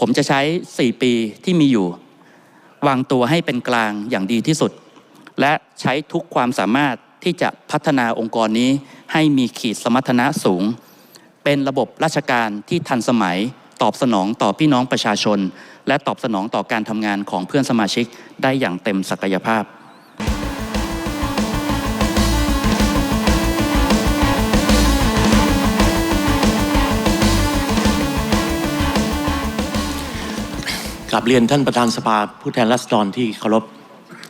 ผมจะใช้ 4 ปีที่มีอยู่ วางตัวให้เป็นกลางอย่างดีที่สุด และใช้ทุกความสามารถที่จะพัฒนาองค์กรนี้ให้มีขีดสมรรถนะสูง เป็นระบบราชการที่ทันสมัยตอบสนองต่อพี่น้องประชาชน และตอบสนองต่อการทำงานของเพื่อนสมาชิกได้อย่างเต็มศักยภาพ กลับเรียนท่านประธานสภาผู้แทนราษฎรที่เคารพ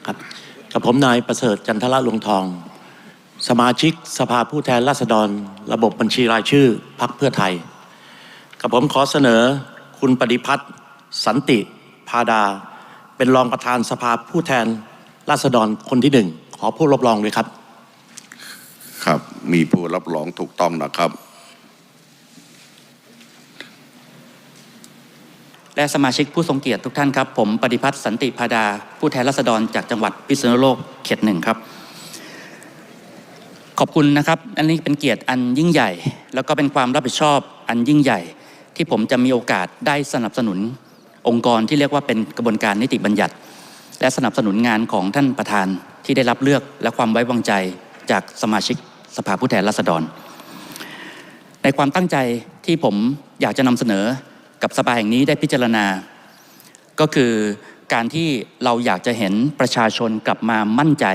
ครับกับผมนายประเสริฐจันทระลวงทอง สมาชิกสภาผู้แทนราษฎร ระบบบัญชีรายชื่อพรรคเพื่อไทย กับผมขอเสนอคุณปฏิพัฒน์สันติพาดา เป็นรองประธานสภาผู้แทนราษฎรคนที่หนึ่งขอผู้รับรองด้วยครับ ครับ มีผู้รับรองถูกต้องนะครับ และสมาชิกผู้ทรงเกียรติทุกท่านครับ ผมปฏิพัฒน์สันติพาดา ผู้แทนราษฎรจากจังหวัดพิษณุโลกเขตหนึ่งครับ ขอบคุณนะครับ อันนี้เป็นเกียรติอันยิ่งใหญ่ แล้วก็เป็นความรับผิดชอบอันยิ่งใหญ่ ที่ผมจะมีโอกาสได้สนับสนุนองค์กรที่เรียกว่าเป็นกระบวนการนิติบัญญัติ และสนับสนุนงานของท่านประธานที่ได้รับเลือกและความไว้วางใจจากสมาชิกสภาผู้แทนราษฎร ในความตั้งใจที่ผมอยากจะนำเสนอ กับสภาแห่งนี้ได้พิจารณา ก็คือการที่เราอยากจะเห็นประชาชนกลับมามั่นใจ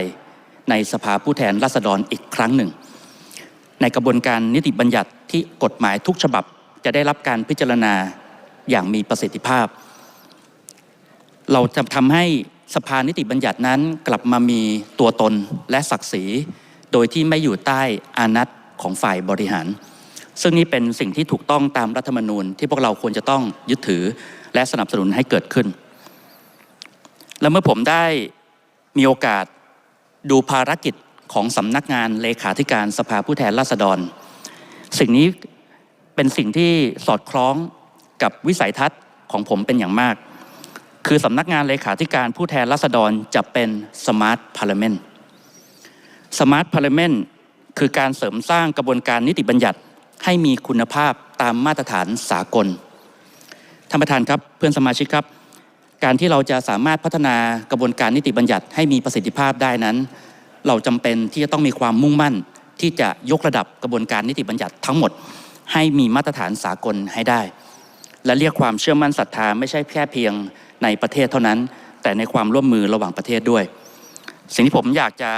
ในสภาผู้แทนราษฎรอีกครั้งหนึ่ง ในกระบวนการนิติบัญญัติที่กฎหมายทุกฉบับจะได้รับการพิจารณาอย่างมีประสิทธิภาพ เราจะทำให้สภานิติบัญญัตินั้นกลับมามีตัวตนและศักดิ์ศรี โดยที่ไม่อยู่ใต้อานัตของฝ่ายบริหาร ซึ่งนี่เป็นสิ่งที่ถูกต้องตามรัฐธรรมนูญที่พวกเราควรจะต้องยึดถือและสนับสนุนให้เกิดขึ้น และเมื่อผมได้มีโอกาสดูภารกิจของสำนักงานเลขาธิการสภาผู้แทนราษฎร สิ่งนี้เป็นสิ่งที่สอดคล้องกับวิสัยทัศน์ของผมเป็นอย่างมาก คือสำนักงานเลขาธิการผู้แทนราษฎรจะเป็นสมาร์ทพาร์เลเมนต์สมาร์ทพาร์เลเมนต์คือการเสริมสร้างกระบวนการนิติบัญญัติ ให้มีคุณภาพตามมาตรฐานสากล ท่านประธานครับเพื่อนสมาชิกครับ การที่เราจะสามารถพัฒนากระบวนการนิติบัญญัติให้มีประสิทธิภาพได้นั้น เราจำเป็นที่จะต้องมีความมุ่งมั่น ที่จะยกระดับกระบวนการนิติบัญญัติทั้งหมด ให้มีมาตรฐานสากลให้ได้ และเรียกความเชื่อมั่นศรัทธาไม่ใช่แค่เพียงในประเทศเท่านั้น แต่ในความร่วมมือระหว่างประเทศด้วย สิ่งที่ผมอยากจะ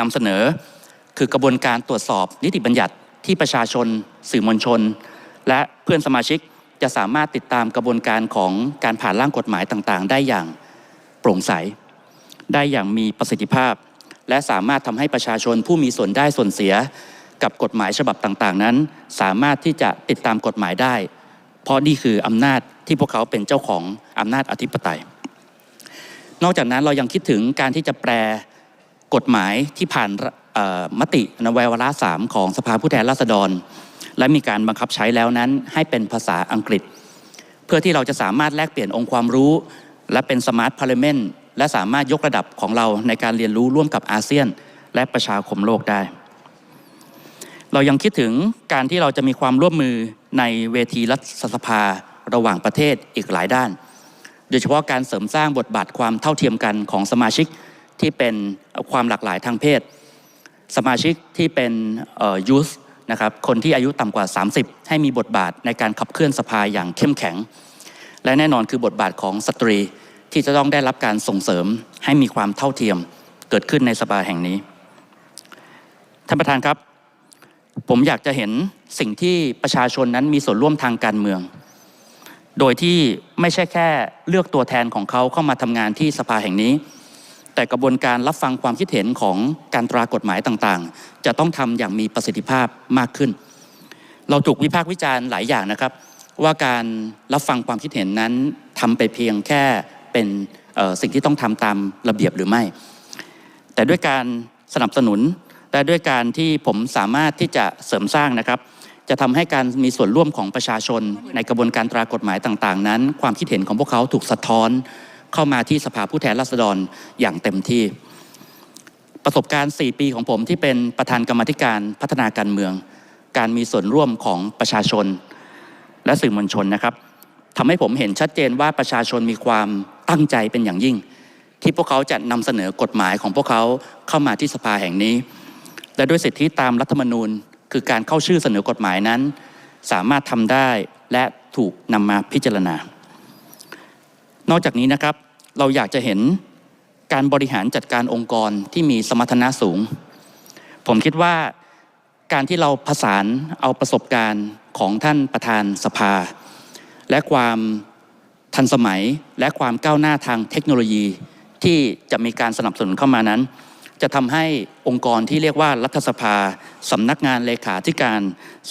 นำเสนอคือกระบวนการตรวจสอบนิติบัญญัติ ที่ประชาชน สื่อมวลชน และเพื่อนสมาชิกจะสามารถติดตามกระบวนการของการผ่านร่างกฎหมายต่างๆ ได้อย่างโปร่งใส ได้อย่างมีประสิทธิภาพ และสามารถทำให้ประชาชนผู้มีส่วนได้ส่วนเสีย กับกฎหมายฉบับต่างๆ นั้น สามารถที่จะติดตามกฎหมายได้ เพราะนี่คืออำนาจที่พวกเขาเป็นเจ้าของอำนาจอธิปไตย นอกจากนั้นเรายังคิดถึงการที่จะแปลกฎหมายที่ผ่าน มตินวัยวาระสามของสภาผู้แทนราษฎร และมีการบังคับใช้แล้วนั้นให้เป็นภาษาอังกฤษ เพื่อที่เราจะสามารถแลกเปลี่ยนองค์ความรู้ และเป็นสมาร์ทพาร์เลเมนต์และสามารถยกระดับของเราในการเรียนรู้ร่วมกับอาเซียน และประชาคมโลกได้ เรายังคิดถึงการที่เราจะมีความร่วมมือในเวทีรัฐสภาระหว่างประเทศอีกหลายด้าน โดยเฉพาะการเสริมสร้างบทบาทความเท่าเทียมกันของสมาชิกที่เป็นความหลากหลายทางเพศ สมาชิกที่เป็นยูสนะครับคนที่อายุต่ำกว่า 30 ให้มีบทบาทในการขับเคลื่อนสภาอย่างเข้มแข็ง และแน่นอนคือบทบาทของสตรีที่จะต้องได้รับการส่งเสริมให้มีความเท่าเทียมเกิดขึ้นในสภาแห่งนี้ ท่านประธานครับ ผมอยากจะเห็นสิ่งที่ประชาชนนั้นมีส่วนร่วมทางการเมือง โดยที่ไม่ใช่แค่เลือกตัวแทนของเขาเข้ามาทำงานที่สภาแห่งนี้ แต่กระบวนการรับฟังความคิดเห็นของการตรากฎหมายต่างๆ จะต้องทำอย่างมีประสิทธิภาพมากขึ้น เราถูกวิพากษ์วิจารณ์หลายอย่างนะครับ ว่าการรับฟังความคิดเห็นนั้นทำไปเพียงแค่เป็นสิ่งที่ต้องทำตามระเบียบหรือไม่ แต่ด้วยการสนับสนุนและด้วยการที่ผมสามารถที่จะเสริมสร้างนะครับ จะทำให้การมีส่วนร่วมของประชาชน ในกระบวนการตรากฎหมายต่าง ๆ นั้น ความคิดเห็นของพวกเขาถูกสะท้อน เข้ามาที่สภาผู้แทนราษฎรอย่างเต็มที่ ประสบการณ์ 4 ปีของผมที่เป็นประธานกรรมธิการพัฒนาการเมือง การมีส่วนร่วมของประชาชน และสื่อมวลชนนะครับทำให้ผมเห็นชัดเจนว่าประชาชนมีความตั้งใจเป็นอย่างยิ่ง ที่พวกเขาจะนำเสนอกฎหมายของพวกเขาเข้ามาที่สภาแห่งนี้ และด้วยสิทธิตามรัฐธรรมนูญ คือการเข้าชื่อเสนอกฎหมายนั้น สามารถทำได้และถูกนำมาพิจารณา นอกจากนี้นะครับเราอยากจะเห็นการบริหารจัดการองค์กรที่มีสมรรถนะสูง ผมคิดว่าการที่เราผสานเอาประสบการณ์ของท่านประธานสภา และความทันสมัยและความก้าวหน้าทางเทคโนโลยีที่จะมีการสนับสนุนเข้ามานั้น จะทำให้องค์กรที่เรียกว่ารัฐสภาสำนักงานเลขาธิการ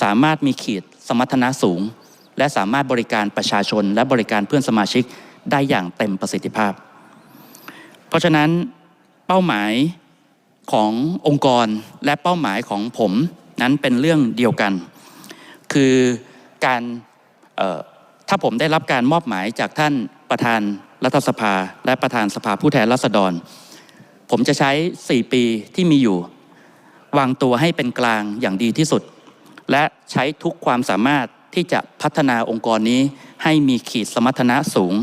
สามารถมีขีดสมรรถนะสูง และสามารถบริการประชาชนและบริการเพื่อนสมาชิก ได้อย่างเต็มประสิทธิภาพ เพราะฉะนั้นเป้าหมายขององค์กรและเป้าหมายของผมนั้นเป็นเรื่องเดียวกัน คือการถ้าผมได้รับการมอบหมายจากท่านประธานรัฐสภา และประธานสภาผู้แทนราษฎร ผมจะใช้ 4 ปีที่มีอยู่ วางตัวให้เป็นกลางอย่างดีที่สุด และใช้ทุกความสามารถที่จะพัฒนาองค์กรนี้ให้มีขีดสมรรถนะสูง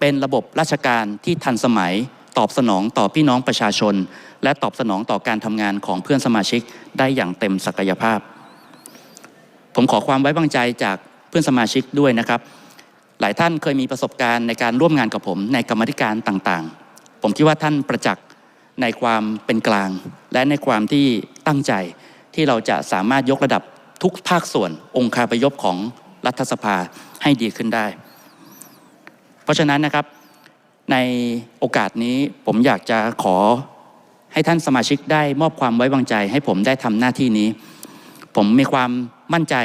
เป็นระบบราชการที่ทันสมัยตอบสนองต่อพี่น้องประชาชน และตอบสนองต่อการทำงานของเพื่อนสมาชิกได้อย่างเต็มศักยภาพ ผมขอความไว้วางใจจากเพื่อนสมาชิกด้วยนะครับ หลายท่านเคยมีประสบการณ์ในการร่วมงานกับผมในกรรมธิการต่างๆ ผมคิดว่าท่านประจักษ์ในความเป็นกลาง และในความที่ตั้งใจที่เราจะสามารถยกระดับทุกภาคส่วนองค์คาพยพของรัฐสภาให้ดีขึ้นได้ เพราะฉะนั้นนะครับในโอกาสนี้ผมอยากจะขอให้ท่านสมาชิกได้มอบความไว้วางใจ ให้ผมได้ทำหน้าที่นี้ ผมมีความมั่นใจ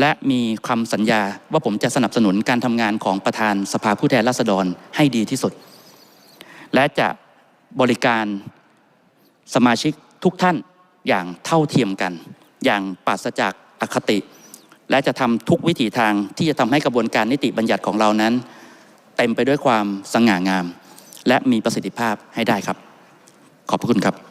และมีคำสัญญาว่าผมจะสนับสนุนการทำงานของประธานสภาผู้แทนราษฎรให้ดีที่สุด และจะบริการสมาชิกทุกท่านอย่างเท่าเทียมกัน อย่างปราศจากอคติ และจะทำทุกวิถีทางที่จะทำให้กระบวนการนิติบัญญัติของเรานั้น เต็มไปด้วยความสง่างาม และมีประสิทธิภาพให้ได้ครับ ขอบพระคุณครับ